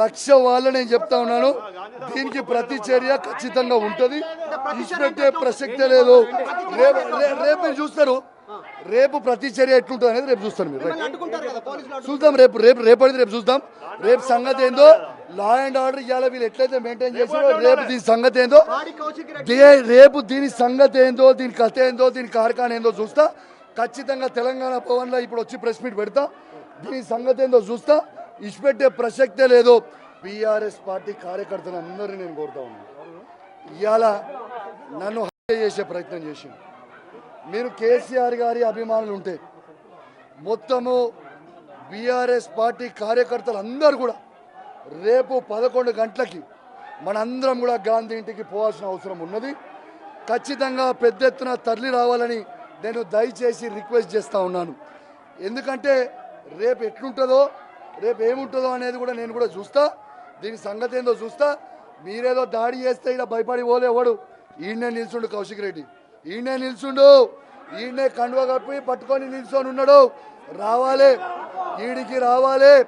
లక్ష వాళ్ళ నేను చెప్తా ఉన్నాను. దీనికి ప్రతి చర్య ఖచ్చితంగా ఉంటది. ఇచ్చిపెట్టే ప్రసక్తే లేదు. రేపు రేపు మీరు చూస్తారు. రేపు ప్రతి చర్య ఎట్లుంటుంది అనేది రేపు చూస్తారు మీరు. చూద్దాం రేపు రేపు రేపటిది రేపు చూద్దాం. రేపు సంగతి ఏందో లా అండ్ ఆర్డర్ ఇవాళ వీళ్ళు ఎట్లయితే మెయింటైన్ చేసారో రేపు దీని సంగతి ఏందో రేపు దీని సంగతి ఏందో దీని కథ ఏందో దీని కార్ఖాన ఏందో చూస్తా. ఖచ్చితంగా తెలంగాణ భవన్లో ఇప్పుడు వచ్చి ప్రెస్ మీట్ పెడతా. దీని సంగతి ఏందో చూస్తా. ఇచ్చిపెట్టే ప్రసక్తే లేదు. బీఆర్ఎస్ పార్టీ కార్యకర్తలు అందరినీ నేను కోరుతా ఉన్నాను ఇవాళ నన్ను హత్య చేసే ప్రయత్నం చేసింది మీరు కేసీఆర్ గారి అభిమానులు ఉంటే మొత్తము బీఆర్ఎస్ పార్టీ కార్యకర్తలు అందరూ కూడా రేపు పదకొండు గంటలకి మనందరం కూడా గాంధీ ఇంటికి పోవాల్సిన అవసరం ఉన్నది. ఖచ్చితంగా పెద్ద ఎత్తున తరలి రావాలని నేను దయచేసి రిక్వెస్ట్ చేస్తూ ఉన్నాను. ఎందుకంటే రేపు ఎట్లుంటుందో రేపు ఏముంటుందో అనేది కూడా నేను కూడా చూస్తా. దీని సంగతి ఏందో చూస్తా. మీరేదో దాడి చేస్తే ఇలా భయపడి పోలే ఎవడు? ఈయనే నిల్చుండు కౌశిక్ రెడ్డి. ఈయనే నిల్చుండు. ఈయనే కండువ కప్పి పట్టుకొని నిల్చొని ఉన్నాడు. రావాలి. ఈడికి రావాలి.